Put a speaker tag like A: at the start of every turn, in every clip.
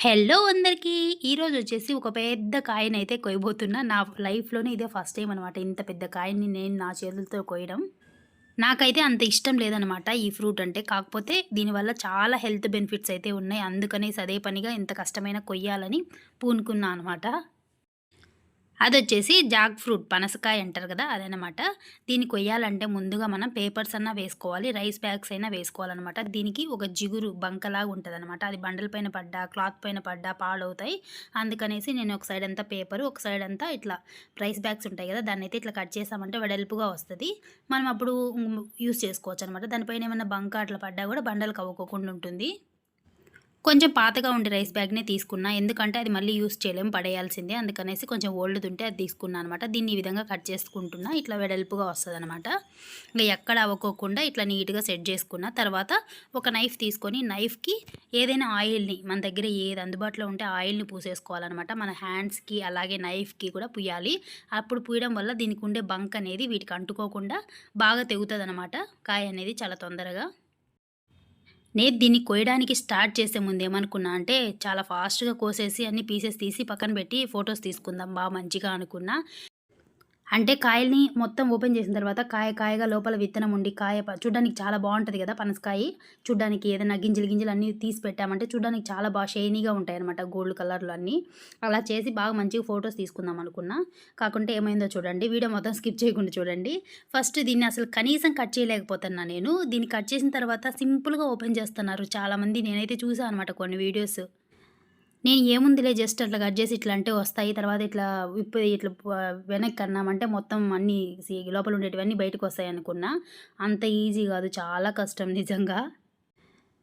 A: Hello అందరికీ! ఈరోజు వచ్చేసి ఒక పెద్ద కాయనైతే కొయ్యబోతున్నా. నా లైఫ్‌లోనే ఇదే ఫస్ట్ టైం అనమాట. ఇంత పెద్ద కాయని నేను నా చేతులతో కొయ్యడం. నాకైతే అంత ఇష్టం లేదనమాట ఈ ఫ్రూట్ అంటే. కాకపోతే దీనివల్ల చాలా హెల్త్ బెనిఫిట్స్ అయితే ఉన్నాయి. అందుకనేసి అదే పనిగా ఇంత కష్టమైన కొయ్యాలని పూనుకున్నా అనమాట. అది వచ్చేసి జాక్ ఫ్రూట్ పనసకాయ అంటారు కదా! అదనమాట. దీన్ని కొయ్యాలంటే ముందుగా మనం పేపర్స్ అన్నా వేసుకోవాలి. రైస్ బ్యాగ్స్ అయినా వేసుకోవాలనమాట. దీనికి ఒక జిగురు బంకలాగా ఉంటదనమాట. అది బండల పైన పడ్డా, క్లాత్ పైన పడ్డా పాడవుతాయి. అందుకనేసి నేను ఒక సైడ్ అంతా పేపరు, ఒక సైడ్ అంతా ఇట్లా రైస్ బ్యాగ్స్ ఉంటాయి కదా! దాన్నైతే ఇట్లా కట్ చేసామంటే వెడల్పుగా వస్తుంది మనం అప్పుడు యూస్ చేసుకోవచ్చు అనమాట దానిపైన ఏమైనా బంక అట్లా పడ్డా కూడా బండలకు అవ్వకోకుండా ఉంటుంది. కొంచెం పాతగా ఉండే రైస్ బ్యాగ్‌నే తీసుకున్నా. ఎందుకంటే అది మళ్ళీ యూజ్ చేయలేము పడేయాల్సిందే. అందుకనేసి కొంచెం ఓల్డ్ ఉంటే అది తీసుకున్నా అనమాట. దీన్ని ఈ విధంగా కట్ చేసుకుంటున్నా. ఇట్లా వెడల్పుగా వస్తుంది అనమాట ఇంకా ఎక్కడ అవ్వకోకుండా ఇట్లా నీట్‌గా సెట్ చేసుకున్న తర్వాత ఒక నైఫ్ తీసుకొని నైఫ్‌కి ఏదైనా ఆయిల్‌ని మన దగ్గర ఏది అందుబాటులో ఉంటే ఆయిల్‌ని పూసేసుకోవాలనమాట. మన హ్యాండ్స్‌కి అలాగే నైఫ్‌కి కూడా పుయ్యాలి. అప్పుడు పూయడం వల్ల దీనికి ఉండే బంక్ అనేది వీటికి అంటుకోకుండా బాగా తెగుతదనమాట. కాయ అనేది చాలా తొందరగా. నేను దీన్ని కోయడానికి స్టార్ట్ చేసే ముందు ఏమనుకున్నా అంటే చాలా ఫాస్ట్‌గా కోసేసి అన్ని పీసెస్ తీసి పక్కన పెట్టి ఫొటోస్ తీసుకుందాం బాగా మంచిగా అనుకున్నా. అంటే కాయల్ని మొత్తం ఓపెన్ చేసిన తర్వాత కాయ కాయగా లోపల విత్తనం ఉండి కాయ ప చూడ్డానికి చాలా బాగుంటుంది కదా! పనసకాయ చూడ్డానికి ఏదైనా గింజలు గింజలు అన్నీ తీసి పెట్టామంటే చూడ్డానికి చాలా బాగా షైనీగా ఉంటాయనమాట గోల్డ్ కలర్‌లో అన్నీ. అలా చేసి బాగా మంచిగా ఫొటోస్ తీసుకుందాం అనుకున్నా. కాకుంటే ఏమైందో చూడండి. వీడియో మొత్తం స్కిప్ చేయకుండా చూడండి. ఫస్ట్ దీన్ని అసలు కనీసం కట్ చేయలేకపోతున్నా నేను. దీన్ని కట్ చేసిన తర్వాత సింపుల్‌గా ఓపెన్ చేస్తున్నారు చాలామంది. నేనైతే చూసాను అనమాట కొన్ని వీడియోస్. నేను ఏముందిలే జస్ట్ అట్లా కట్ చేసి ఇట్లా అంటే వస్తాయి. తర్వాత ఇట్లా విప్పి ఇట్లా వెనక్కి అన్నామంటే మొత్తం అన్నీ లోపల ఉండేటివన్నీ బయటకొస్తాయి అనుకున్నా. అంత ఈజీ కాదు. చాలా కష్టం నిజంగా.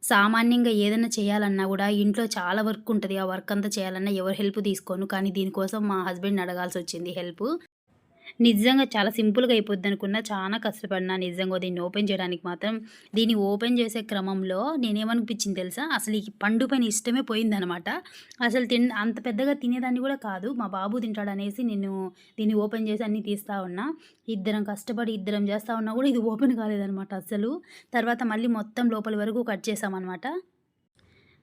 A: సామాన్యంగా ఏదైనా చేయాలన్నా కూడా ఇంట్లో చాలా వర్క్ ఉంటుంది ఆ వర్క్ అంతా చేయాలన్నా ఎవరు హెల్ప్ తీసుకోను. కానీ దీనికోసం మా హస్బెండ్ అడగాల్సి వచ్చింది హెల్ప్ నిజంగా చాలా సింపుల్‌గా అయిపోద్దనుకున్నా. చాలా కష్టపడినా నిజంగా దీన్ని ఓపెన్ చేయడానికి మాత్రం. దీన్ని ఓపెన్ చేసే క్రమంలో నేనేమనిపించింది తెలుసా? అసలు ఈ పండు పైన ఇష్టమే పోయిందనమాట. అసలు తిన్ అంత పెద్దగా తినేదాన్ని కూడా కాదు. మా బాబు తింటాడనేసి నేను దీన్ని ఓపెన్ చేసి అన్నీ తీస్తా ఉన్నా. ఇద్దరం కష్టపడి ఇద్దరం చేస్తా ఉన్నా కూడా ఇది ఓపెన్ కాలేదనమాట అసలు తర్వాత మళ్ళీ మొత్తం లోపల వరకు కట్ చేసామన్నమాట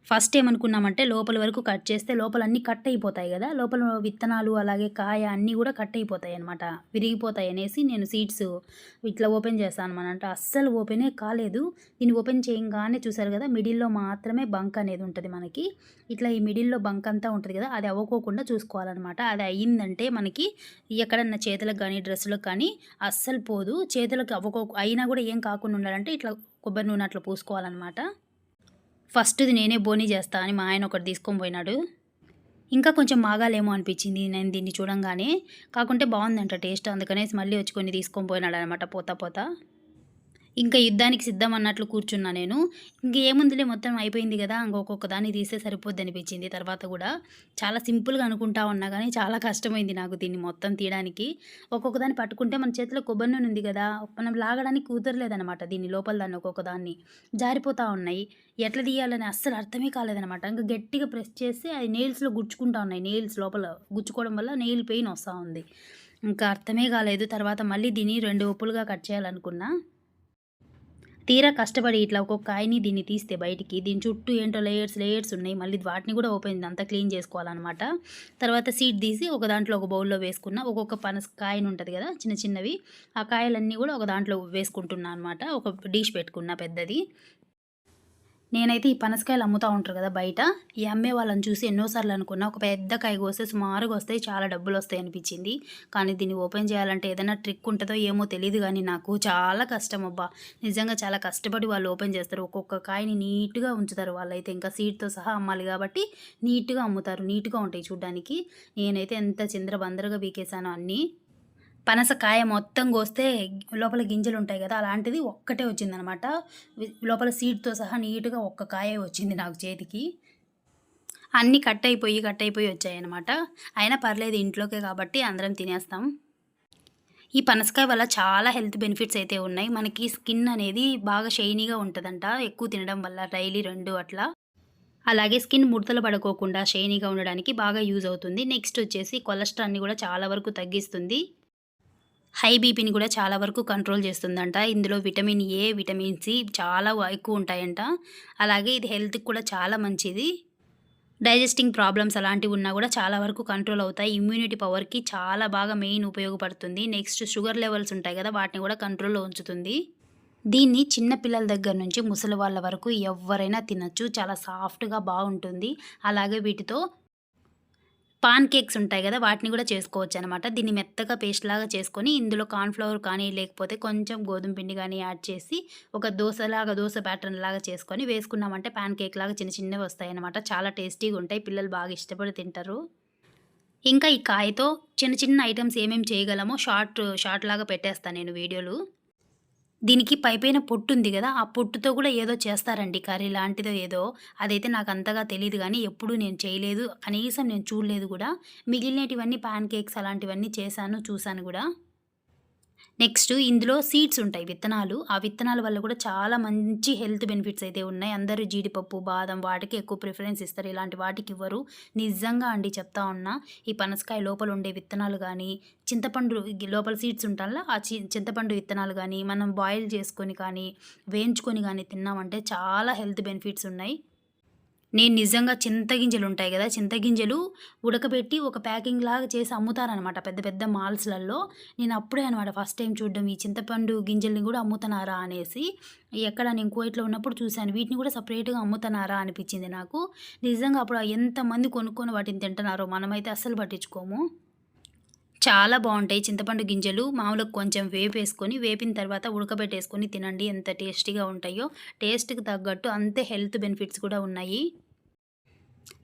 A: ఫస్ట్ ఏమనుకున్నామంటే లోపల వరకు కట్ చేస్తే లోపల అన్నీ కట్ అయిపోతాయి కదా లోపల విత్తనాలు అలాగే కాయ అన్నీ కూడా కట్ అయిపోతాయనమాట. విరిగిపోతాయనేసి నేను సీడ్స్ ఇట్లా ఓపెన్ చేస్తాను అనమాట అస్సలు ఓపెనే కాలేదు. దీన్ని ఓపెన్ చేయంగానే చూసారు కదా మిడిల్‌లో మాత్రమే బంక్ అనేది ఉంటుంది మనకి. ఇట్లా ఈ మిడిల్‌లో బంక్ అంతా ఉంటుంది కదా అది అవ్వకోకుండా చూసుకోవాలనమాట. అది అయిందంటే మనకి ఎక్కడన్నా చేతులకు కానీ డ్రెస్సులకు కానీ అస్సలు పోదు. చేతులకు అవ్వకో అయినా కూడా ఏం కాకుండా ఉండాలంటే ఇట్లా కొబ్బరి నూనె అట్లా పూసుకోవాలనమాట. ఫస్ట్‌ది నేనే బోనీ చేస్తా అని మా ఆయన ఒకటి తీసుకొని పోయినాడు. ఇంకా కొంచెం మాగాలేమో అనిపించింది నేను దీన్ని చూడంగానే. కాకుంటే బాగుందంట టేస్ట్. అందుకనేసి మళ్ళీ వచ్చి కొన్ని తీసుకొని పోయినాడనమాట పోతా పోతా. ఇంకా యుద్ధానికి సిద్ధం అన్నట్లు కూర్చున్నా నేను. ఇంకేముందిలే మొత్తం అయిపోయింది కదా ఇంకొక దాన్ని తీస్తే సరిపోద్దనిపించింది తర్వాత కూడా చాలా సింపుల్‌గా అనుకుంటా ఉన్నా కానీ చాలా కష్టమైంది నాకు దీన్ని మొత్తం తీయడానికి. ఒక్కొక్క దాన్ని పట్టుకుంటే మన చేతిలో కొబ్బరి నూనె ఉంది కదా మనం లాగడానికి కుదరలేదనమాట దీన్ని లోపల దాన్ని ఒక్కొక్క దాన్ని. జారిపోతూ ఉన్నాయి. ఎట్లా తీయాలని అస్సలు అర్థమే కాలేదనమాట. ఇంకా గట్టిగా ప్రెస్ చేస్తే అది నెయిల్స్‌లో గుచ్చుకుంటా ఉన్నాయి. నెయిల్స్ లోపల గుచ్చుకోవడం వల్ల నెయిల్ పెయిన్ వస్తూ ఉంది. ఇంకా అర్థమే కాలేదు. తర్వాత మళ్ళీ దీన్ని రెండు ఒప్పులుగా కట్ చేయాలనుకున్నా. తీరా కష్టపడి ఇట్లా ఒక్కొక్క కాయని దీన్ని తీస్తే బయటికి దీని చుట్టూ ఏంటో లేయర్స్ లేయర్స్ ఉన్నాయి. మళ్ళీ వాటిని కూడా ఓపెన్ అంతా క్లీన్ చేసుకోవాలనమాట. తర్వాత సీడ్ తీసి ఒక దాంట్లో ఒక బౌల్‌లో వేసుకున్న ఒక్కొక్క పనస కాయను ఉంటుంది కదా చిన్న చిన్నవి. ఆ కాయలన్నీ కూడా ఒక దాంట్లో వేసుకుంటున్నా అనమాట. ఒక డిష్ పెట్టుకున్న పెద్దది. నేనైతే ఈ పనసకాయలు అమ్ముతా ఉంటారు కదా బయట. ఈ అమ్మే వాళ్ళని చూసి ఎన్నోసార్లు అనుకున్నా. ఒక పెద్ద కాయ కోస్తే సుమారుగా వస్తాయి. చాలా డబ్బులు వస్తాయి అనిపించింది. కానీ దీన్ని ఓపెన్ చేయాలంటే ఏదైనా ట్రిక్ ఉంటుందో ఏమో తెలియదు కానీ నాకు చాలా కష్టం అబ్బా! నిజంగా చాలా కష్టపడి వాళ్ళు ఓపెన్ చేస్తారు. ఒక్కొక్క కాయని నీట్‌గా ఉంచుతారు వాళ్ళైతే. ఇంకా సీడ్‌తో సహా అమ్మాలి కాబట్టి నీట్‌గా అమ్ముతారు. నీట్‌గా ఉంటాయి చూడడానికి నేనైతే ఎంత చిందరబందరగా పీకేసానో అన్నీ. పనసకాయ మొత్తం కోస్తే లోపల గింజలు ఉంటాయి కదా అలాంటిది ఒక్కటే వచ్చిందనమాట. లోపల సీడ్‌తో సహా నీట్‌గా ఒక్క కాయ వచ్చింది నాకు చేతికి. అన్నీ కట్ అయిపోయి, కట్ అయిపోయి వచ్చాయనమాట. అయినా పర్లేదు ఇంట్లోకే కాబట్టి అందరం తినేస్తాం. ఈ పనసకాయ వల్ల చాలా హెల్త్ బెనిఫిట్స్ అయితే ఉన్నాయి. మనకి స్కిన్ అనేది బాగా షైనీగా ఉంటుందంట ఎక్కువ తినడం వల్ల డైలీ రెండు అట్లా. అలాగే స్కిన్ ముడతలు పడుకోకుండా షైనీగా ఉండడానికి బాగా యూజ్ అవుతుంది. నెక్స్ట్ వచ్చేసి కొలెస్ట్రాల్‌ని కూడా చాలా వరకు తగ్గిస్తుంది. హై బీపీని కూడా చాలా వరకు కంట్రోల్ చేస్తుందంట. ఇందులో విటమిన్ ఏ, విటమిన్ సి చాలా ఎక్కువ ఉంటాయంట. అలాగే ఇది హెల్త్‌కి కూడా చాలా మంచిది. డైజెస్టింగ్ ప్రాబ్లమ్స్ అలాంటివి ఉన్నా కూడా చాలా వరకు కంట్రోల్ అవుతాయి ఇమ్యూనిటీ పవర్కి చాలా బాగా మెయిన్ ఉపయోగపడుతుంది నెక్స్ట్ షుగర్ లెవెల్స్ ఉంటాయి కదా వాటిని కూడా కంట్రోల్లో ఉంచుతుంది దీన్ని చిన్న పిల్లల దగ్గర నుంచి ముసలి వాళ్ళ వరకు ఎవరైనా తినచ్చు చాలా సాఫ్ట్గా బాగుంటుంది అలాగే వీటితో పాన్ కేక్స్ ఉంటాయి కదా వాటిని కూడా చేసుకోవచ్చు అనమాట దీన్ని మెత్తగా పేస్ట్ లాగా చేసుకొని ఇందులో కార్న్ఫ్లవర్ కానీ లేకపోతే కొంచెం గోధుమ పిండి కానీ యాడ్ చేసి ఒక దోశలాగా దోశ ప్యాటర్న్ లాగా చేసుకొని వేసుకున్నామంటే పాన్ కేక్ లాగా చిన్న చిన్నవి వస్తాయి అనమాట చాలా టేస్టీగా ఉంటాయి పిల్లలు బాగా ఇష్టపడి తింటారు. ఇంకా ఈ కాయతో చిన్న చిన్న ఐటమ్స్ ఏమేమి చేయగలమో షార్ట్ షార్ట్ లాగా పెట్టేస్తాను నేను వీడియోలు. దీనికి పైపైన పొట్టు ఉంది కదా ఆ పొట్టుతో కూడా ఏదో చేస్తారండి. కర్రీ లాంటిదో ఏదో. అదైతే నాకు అంతగా తెలియదు కానీ ఎప్పుడూ నేను చేయలేదు. కనీసం నేను చూడలేదు కూడా. మిగిలినటివన్నీ పాన్ కేక్స్ అలాంటివన్నీ చేశాను చూశాను కూడా. నెక్స్ట్ ఇందులో సీడ్స్ ఉంటాయి విత్తనాలు. ఆ విత్తనాల వల్ల కూడా చాలా మంచి హెల్త్ బెనిఫిట్స్ అయితే ఉన్నాయి. అందరూ జీడిపప్పు బాదం వాటికి ఎక్కువ ప్రిఫరెన్స్ ఇస్తారు. ఇలాంటి వాటికి ఇవ్వరు. నిజంగా అండి చెప్తా ఉన్నా ఈ పనసకాయ లోపల ఉండే విత్తనాలు కానీ చింతపండు లోపల సీడ్స్ ఉంటాలా ఆ చి చింతపండు విత్తనాలు కానీ మనం బాయిల్ చేసుకొని కానీ వేయించుకొని కానీ తిన్నామంటే చాలా హెల్త్ బెనిఫిట్స్ ఉన్నాయి. నేను నిజంగా చింతగింజలు ఉంటాయి కదా చింతగింజలు ఉడకబెట్టి ఒక ప్యాకింగ్ లాగా చేసి అమ్ముతారనమాట పెద్ద పెద్ద మాల్స్లలో. నేను అప్పుడే అనమాట ఫస్ట్ టైం చూడడం ఈ చింతపండు గింజల్ని కూడా అమ్ముతున్నారా అనేసి. ఎక్కడ నేను కువైట్లో ఉన్నప్పుడు చూశాను. వీటిని కూడా సపరేట్గా అమ్ముతున్నారా అనిపించింది నాకు. నిజంగా అప్పుడు ఎంతమంది కొనుక్కొని వాటిని తింటున్నారో మనమైతే అస్సలు పట్టించుకోము. చాలా బాగుంటాయి చింతపండు గింజలు. మామూలుగా కొంచెం వేపేసుకొని వేపిన తర్వాత ఉడకబెట్టేసుకొని తినండి. ఎంత టేస్టీగా ఉంటాయో టేస్ట్కి తగ్గట్టు అంతే హెల్త్ బెనిఫిట్స్ కూడా ఉన్నాయి.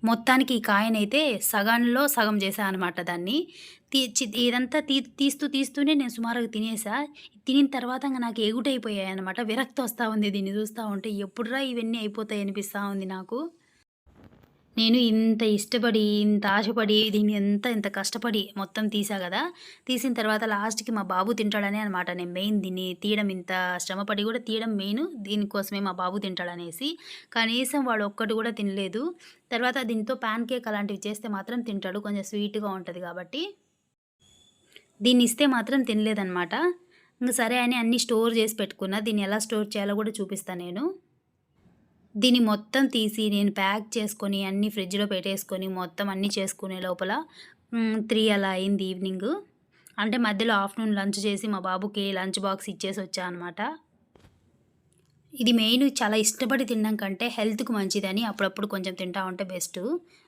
A: మొత్తానికి ఈ కాయనైతే సగంలో సగం చేశాను అనమాట దాన్ని. తీ చి- ఇదంతా తీ తీస్తూ తీస్తూనే నేను సుమారుగా తినేసా తినిన తర్వాత ఇంకా నాకు ఎగుటైపోయాయి అనమాట విరక్తి వస్తూ ఉంది దీన్ని చూస్తూ ఉంటే. ఎప్పుడురా ఇవన్నీ అయిపోతాయి అనిపిస్తూ ఉంది నాకు. నేను ఇంత ఇష్టపడి ఇంత ఆశపడి దీన్ని ఎంత ఇంత కష్టపడి మొత్తం తీసా కదా? తీసిన తర్వాత లాస్ట్కి మా బాబు తింటాడనే అనమాట నేను మెయిన్ దీన్ని తీయడం ఇంత శ్రమపడి కూడా తీయడం మెయిన్. దీనికోసమే మా బాబు తింటాడనేసి. కనీసం వాడు ఒక్కటి కూడా తినలేదు. తర్వాత దీంతో ప్యాన్ కేక్ అలాంటివి చేస్తే మాత్రం తింటాడు. కొంచెం స్వీట్గా ఉంటుంది కాబట్టి. దీన్ని ఇస్తే మాత్రం తినలేదన్నమాట. ఇంకా సరే అని అన్నీ స్టోర్ చేసి పెట్టుకున్నా. దీన్ని ఎలా స్టోర్ చేయాలో కూడా చూపిస్తాను నేను. దీన్ని మొత్తం తీసి నేను ప్యాక్ చేసుకొని అన్నీ ఫ్రిడ్జ్లో పెట్టేసుకొని మొత్తం అన్నీ చేసుకునే లోపల త్రీ అలా అయింది ఈవినింగ్. అంటే మధ్యలో ఆఫ్టర్నూన్ లంచ్ చేసి మా బాబుకి లంచ్ బాక్స్ ఇచ్చేసి వచ్చా అనమాట ఇది మెయిన్ చాలా ఇష్టపడి తినడం కంటే హెల్త్కు మంచిదని అప్పుడప్పుడు కొంచెం తింటా ఉంటే బెస్ట్.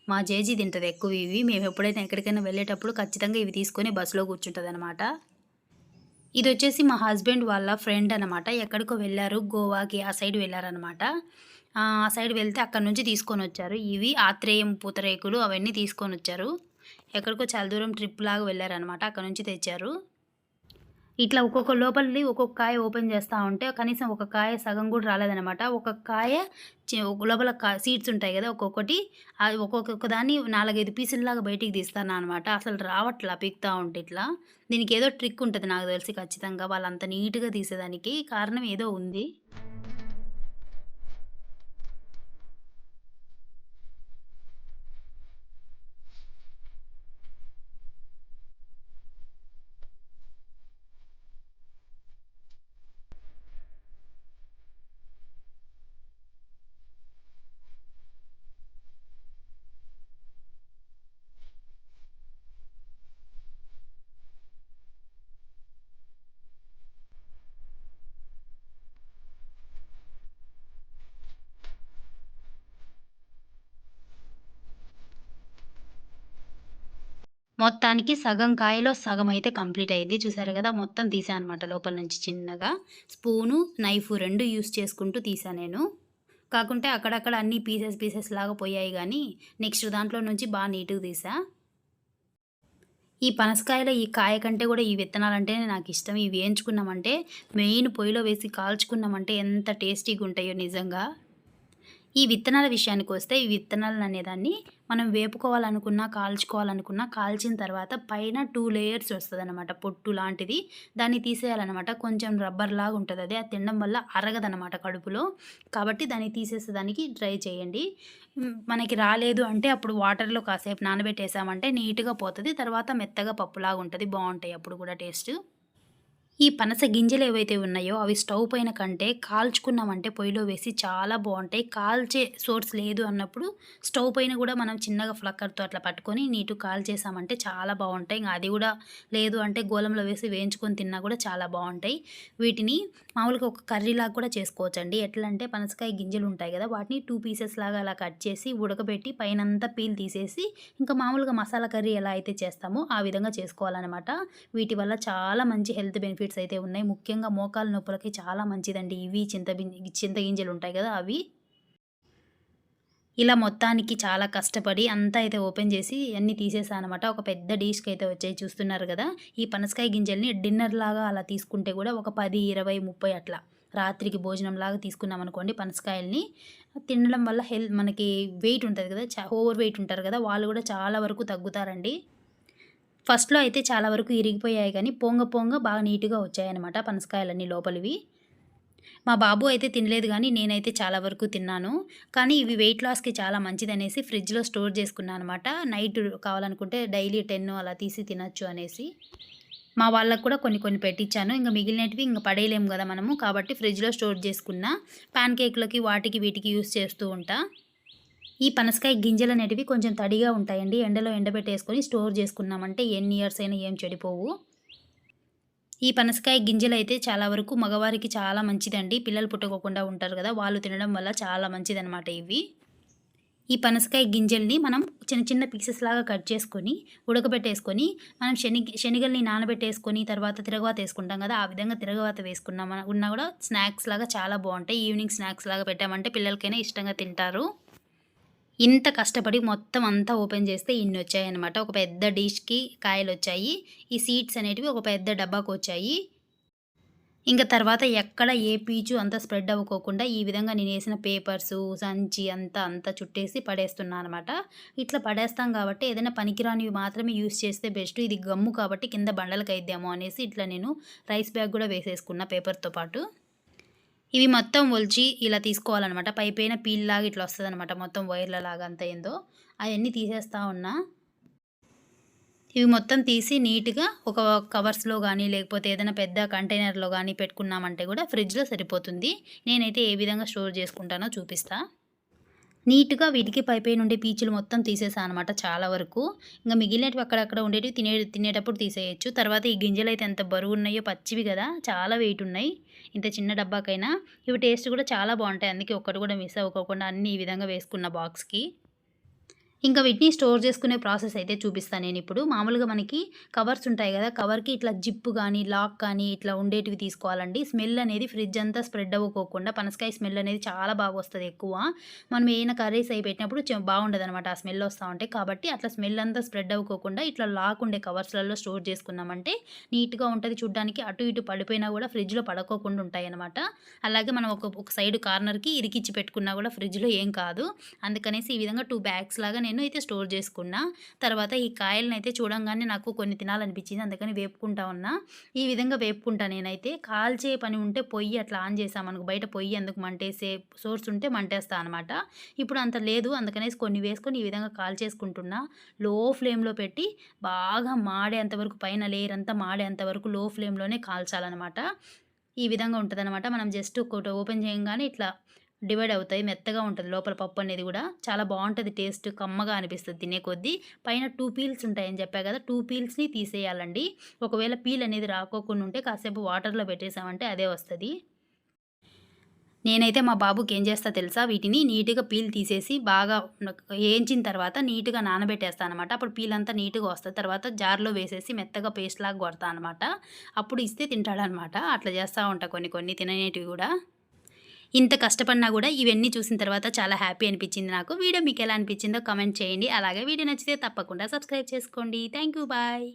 A: మా జేజీ తింటుంది ఎక్కువ ఇవి. మేము ఎప్పుడైనా ఎక్కడికైనా వెళ్ళేటప్పుడు ఖచ్చితంగా ఇవి తీసుకొని బస్సులో కూర్చుంటుంది అనమాట ఇది వచ్చేసి మా హస్బెండ్ వాళ్ళ ఫ్రెండ్ అనమాట ఎక్కడికో వెళ్ళారు గోవాకి ఆ సైడ్ వెళ్ళారనమాట ఆ సైడ్ వెళ్తే అక్కడ నుంచి తీసుకొని వచ్చారు. ఇవి ఆత్రేయం పూతరేకులు అవన్నీ తీసుకొని వచ్చారు. ఎక్కడికో చాలా దూరం ట్రిప్ లాగా వెళ్ళారనమాట అక్కడ నుంచి తెచ్చారు. ఇట్లా ఒక్కొక్క లోపలిది ఒక్కొక్క కాయ ఓపెన్ చేస్తూ ఉంటే కనీసం ఒక కాయ సగం కూడా రాలేదనమాట ఒక కాయ ఒక లోపల కా సీడ్స్ ఉంటాయి కదా ఒక్కొక్కటి. అది ఒక్కొక్క దాన్ని నాలుగైదు పీసుల్లాగా బయటికి తీస్తాను అనమాట అసలు రావట్లా పీక్తా ఉంటే ఇట్లా. దీనికి ఏదో ట్రిక్ ఉంటుంది నాకు తెలిసి ఖచ్చితంగా. వాళ్ళంత నీట్గా తీసేదానికి కారణం ఏదో ఉంది. మొత్తానికి సగం కాయలో సగం అయితే కంప్లీట్ అయింది చూసారు కదా మొత్తం తీసా అనమాట లోపల నుంచి చిన్నగా. స్పూను నైఫ్ రెండు యూస్ చేసుకుంటూ తీసా నేను. కాకుంటే అక్కడక్కడ అన్ని పీసెస్ పీసెస్ లాగా పోయాయి కానీ నెక్స్ట్ దాంట్లో నుంచి బాగా నీట్గా తీసా. ఈ పనసకాయలో ఈ కాయ కంటే కూడా ఈ విత్తనాలు అంటేనే నాకు ఇష్టం. ఇవి వేయించుకున్నామంటే మెయిన్ పొయ్యిలో వేసి కాల్చుకున్నామంటే ఎంత టేస్టీగా ఉంటాయో నిజంగా. ఈ విత్తనాల విషయానికి వస్తే ఈ విత్తనాలు అనేదాన్ని మనం వేపుకోవాలనుకున్నా కాల్చుకోవాలనుకున్నా కాల్చిన తర్వాత పైన టూ లేయర్స్ వస్తుంది అనమాట పొట్టు లాంటిది. దాన్ని తీసేయాలన్నమాట. కొంచెం రబ్బర్ లాగా ఉంటుంది అది అది తినడం వల్ల అరగదనమాట కడుపులో. కాబట్టి దాన్ని తీసేసేదానికి ట్రై చేయండి. మనకి రాలేదు అంటే అప్పుడు వాటర్లో కాసేపు నానబెట్టేసామంటే నీట్గా పోతుంది. తర్వాత మెత్తగా పప్పులాగా ఉంటుంది. బాగుంటాయి అప్పుడు కూడా టేస్ట్ ఈ పనస గింజలు ఏవైతే ఉన్నాయో అవి స్టవ్ పైన కంటే కాల్చుకున్నామంటే పొయ్యిలో వేసి చాలా బాగుంటాయి. కాల్చే సోర్స్ లేదు అన్నప్పుడు స్టవ్ పైన కూడా మనం చిన్నగా ఫ్లక్కర్తో అట్లా పట్టుకొని నీటు కాల్చేసామంటే చాలా బాగుంటాయి. ఇంకా అది కూడా లేదు అంటే గోలంలో వేసి వేయించుకొని తిన్నా కూడా చాలా బాగుంటాయి. వీటిని మామూలుగా ఒక కర్రీలాగా కూడా చేసుకోవచ్చండి. ఎట్లా అంటే పనసకాయ గింజలు ఉంటాయి కదా వాటిని టూ పీసెస్ లాగా అలా కట్ చేసి ఉడకబెట్టి పైనంతా పీల్ తీసేసి ఇంకా మామూలుగా మసాలా కర్రీ ఎలా అయితే చేస్తామో ఆ విధంగా చేసుకోవాలన్నమాట. వీటి వల్ల చాలా మంచి హెల్త్ బెనిఫిట్ బెనిఫిట్స్ అయితే ఉన్నాయి. ముఖ్యంగా మోకాల నొప్పులకి చాలా మంచిదండి. ఇవి చింత చింతగింజలు ఉంటాయి కదా అవి. ఇలా మొత్తానికి చాలా కష్టపడి అంతా అయితే ఓపెన్ చేసి అన్నీ తీసేసానమాట ఒక పెద్ద డిష్కి అయితే వచ్చాయి. చూస్తున్నారు కదా ఈ పనసకాయ గింజల్ని డిన్నర్ లాగా అలా తీసుకుంటే కూడా ఒక పది ఇరవై ముప్పై అట్లా రాత్రికి భోజనం లాగా తీసుకున్నాం అనుకోండి పనసకాయల్ని. తినడం వల్ల హెల్త్ మనకి వెయిట్ ఉంటుంది కదా ఓవర్ వెయిట్ ఉంటారు కదా వాళ్ళు కూడా చాలా వరకు తగ్గుతారండి. ఫస్ట్లో అయితే చాలా వరకు ఇరిగిపోయాయి కానీ పొంగ పొంగ బాగా నీట్గా వచ్చాయన్నమాట పనసకాయలన్నీ లోపలివి. మా బాబు అయితే తినలేదు కానీ నేనైతే చాలా వరకు తిన్నాను. కానీ ఇవి వెయిట్ లాస్కి చాలా మంచిది అనేసి ఫ్రిడ్జ్లో స్టోర్ చేసుకున్నాను అనమాట నైట్ కావాలనుకుంటే డైలీ టెన్ అలా తీసి తినచ్చు అనేసి. మా వాళ్ళకు కూడా కొన్ని కొన్ని పెట్టించాను ఇంకా మిగిలినవి ఇంకా పడేయలేము కదా మనము. కాబట్టి ఫ్రిడ్జ్లో స్టోర్ చేసుకున్న. ప్యాన్ కేక్లకి వాటికి వీటికి యూస్ చేస్తూ ఉంటా. ఈ పనసకాయ గింజలు అనేటివి కొంచెం తడిగా ఉంటాయండి. ఎండలో ఎండబెట్టేసుకొని స్టోర్ చేసుకున్నామంటే ఎన్ని ఇయర్స్ అయినా ఏం చెడిపోవు. ఈ పనసకాయ గింజలు అయితే చాలా వరకు మగవారికి చాలా మంచిదండి. పిల్లలు పుట్టుకోకుండా ఉంటారు కదా వాళ్ళు తినడం వల్ల చాలా మంచిదనమాట ఇవి. ఈ పనసకాయ గింజల్ని మనం చిన్న చిన్న పీసెస్ లాగా కట్ చేసుకొని ఉడకబెట్టేసుకొని మనం శని శనిగల్ని నానబెట్టేసుకొని తర్వాత తిరగవాత వేసుకుంటాం కదా ఆ విధంగా తిరగవాత వేసుకున్నాం ఉన్నా కూడా స్నాక్స్ లాగా చాలా బాగుంటాయి. ఈవినింగ్ స్నాక్స్ లాగా పెట్టామంటే పిల్లలకైనా ఇష్టంగా తింటారు. ఇంత కష్టపడి మొత్తం అంతా ఓపెన్ చేస్తే ఇన్ని వచ్చాయన్నమాట ఒక పెద్ద డిష్కి కాయలు వచ్చాయి ఈ సీడ్స్ అనేటివి ఒక పెద్ద డబ్బాకు వచ్చాయి ఇంకా తర్వాత ఎక్కడ ఏ పీచు అంతా స్ప్రెడ్ అవ్వకోకుండా ఈ విధంగా నేను వేసిన పేపర్సు సంచి అంతా అంతా చుట్టేసి పడేస్తున్నాను అనమాట ఇట్లా పడేస్తాం కాబట్టి ఏదైనా పనికిరానివి మాత్రమే యూస్ చేస్తే బెస్ట్. ఇది గమ్ము కాబట్టి కింద బండలకు అయిద్దాము అనేసి ఇట్లా నేను రైస్ బ్యాగ్ కూడా వేసేసుకున్న పేపర్తో పాటు. ఇవి మొత్తం ఒలిచి ఇలా తీసుకోవాలన్నమాట. పై పైన పీల్లాగా ఇట్లా వస్తుంది అనమాట మొత్తం వైర్లలాగా అంత ఏందో. అవన్నీ తీసేస్తూ ఉన్నా. ఇవి మొత్తం తీసి నీట్గా ఒక కవర్స్లో కానీ లేకపోతే ఏదైనా పెద్ద కంటైనర్లో కానీ పెట్టుకున్నామంటే కూడా ఫ్రిడ్జ్లో సరిపోతుంది. నేనైతే ఏ విధంగా స్టోర్ చేసుకుంటానో చూపిస్తాను నీట్గా వీటికి పైపై నుండి పీచులు మొత్తం తీసేసాను అనమాట చాలా వరకు. ఇంకా మిగిలినవి అక్కడక్కడ ఉండేటివి తినే తినేటప్పుడు తీసేయచ్చు. తర్వాత ఈ గింజలు అయితే ఎంత బరువు ఉన్నాయో పచ్చివి కదా చాలా వెయిట్ ఉన్నాయి. ఇంత చిన్న డబ్బాకైనా. ఇవి టేస్ట్ కూడా చాలా బాగుంటాయి. అందుకే ఒక్కటి కూడా మిస్ అవ్వకోకుండా అన్ని ఈ విధంగా వేసుకున్న బాక్స్కి ఇంకా వీటిని స్టోర్ చేసుకునే ప్రాసెస్ అయితే చూపిస్తాను నేను ఇప్పుడు. మామూలుగా మనకి కవర్స్ ఉంటాయి కదా కవర్కి ఇట్లా జిప్ కానీ లాక్ కానీ ఇట్లా ఉండేటివి తీసుకోవాలండి. స్మెల్ అనేది ఫ్రిడ్జ్ అంతా స్ప్రెడ్ అవ్వకోకుండా పనసకాయ స్మెల్ అనేది చాలా బాగా వస్తుంది ఎక్కువ. మనం ఏమైనా కర్రీస్ అయి పెట్టినప్పుడు బాగుండదు అనమాట ఆ స్మెల్ వస్తూ ఉంటాయి కాబట్టి అట్లా స్మెల్ అంతా స్ప్రెడ్ అవ్వకోకుండా ఇట్లా లాక్ ఉండే కవర్స్లలో స్టోర్ చేసుకున్నామంటే నీట్గా ఉంటుంది చూడడానికి. అటు ఇటు పడిపోయినా కూడా ఫ్రిడ్జ్లో పడుకోకుండా ఉంటాయి అనమాట అలాగే మనం ఒక ఒక సైడ్ కార్నర్కి ఇరికిచ్చి పెట్టుకున్నా కూడా ఫ్రిడ్జ్లో ఏం కాదు. అందుకనేసి ఈ విధంగా టూ బ్యాగ్స్ లాగా నేను నేను అయితే స్టోర్ చేసుకున్నా తర్వాత ఈ కాయలను అయితే చూడంగానే నాకు కొన్ని తినాలనిపించింది. అందుకని వేపుకుంటా ఉన్నా. ఈ విధంగా వేపుకుంటా నేనైతే. కాల్చే పని ఉంటే పొయ్యి అట్లా ఆన్ చేసామనుకో బయట పొయ్యి ఎందుకు మంటేసే సోర్స్ ఉంటే మంటేస్తా అనమాట ఇప్పుడు అంత లేదు. అందుకనేసి కొన్ని వేసుకొని ఈ విధంగా కాల్ చేసుకుంటున్నా. లో ఫ్లేమ్లో పెట్టి బాగా మాడేంతవరకు పైన లేయర్ అంతా మాడేంతవరకు లో ఫ్లేమ్లోనే కాల్చాలన్నమాట. ఈ విధంగా ఉంటుందన్నమాట. మనం జస్ట్ ఒకటి ఓపెన్ చేయగానే ఇట్లా డివైడ్ అవుతాయి మెత్తగా ఉంటుంది. లోపల పప్పు అనేది కూడా చాలా బాగుంటుంది టేస్ట్. కమ్మగా అనిపిస్తుంది తినే కొద్దీ. పైన టూ పీల్స్ ఉంటాయని చెప్పా కదా టూ పీల్స్ని తీసేయాలండి. ఒకవేళ పీల్ అనేది రాకోకుండా ఉంటే కాసేపు వాటర్లో పెట్టేసామంటే అదే వస్తుంది. నేనైతే మా బాబుకి ఏం చేస్తా తెలుసా? వీటిని నీట్గా పీల్ తీసేసి బాగా వేయించిన తర్వాత నీట్గా నానబెట్టేస్తాను అనమాట అప్పుడు పీల్ అంతా నీట్గా వస్తుంది. తర్వాత జార్లో వేసేసి మెత్తగా పేస్ట్ లాగా కొడతా అనమాట అప్పుడు ఇస్తే తింటాడనమాట అట్లా చేస్తూ ఉంటా కొన్ని కొన్ని తిననేటివి కూడా. ఇంత కష్టపడినా కూడా ఇవన్నీ చూసిన తర్వాత చాలా హ్యాపీ అనిపించింది నాకు. వీడియో మీకు ఎలా అనిపించిందో కమెంట్ చేయండి. అలాగే వీడియో నచ్చితే తప్పకుండా సబ్స్క్రైబ్ చేసుకోండి. Thank you. బాయ్.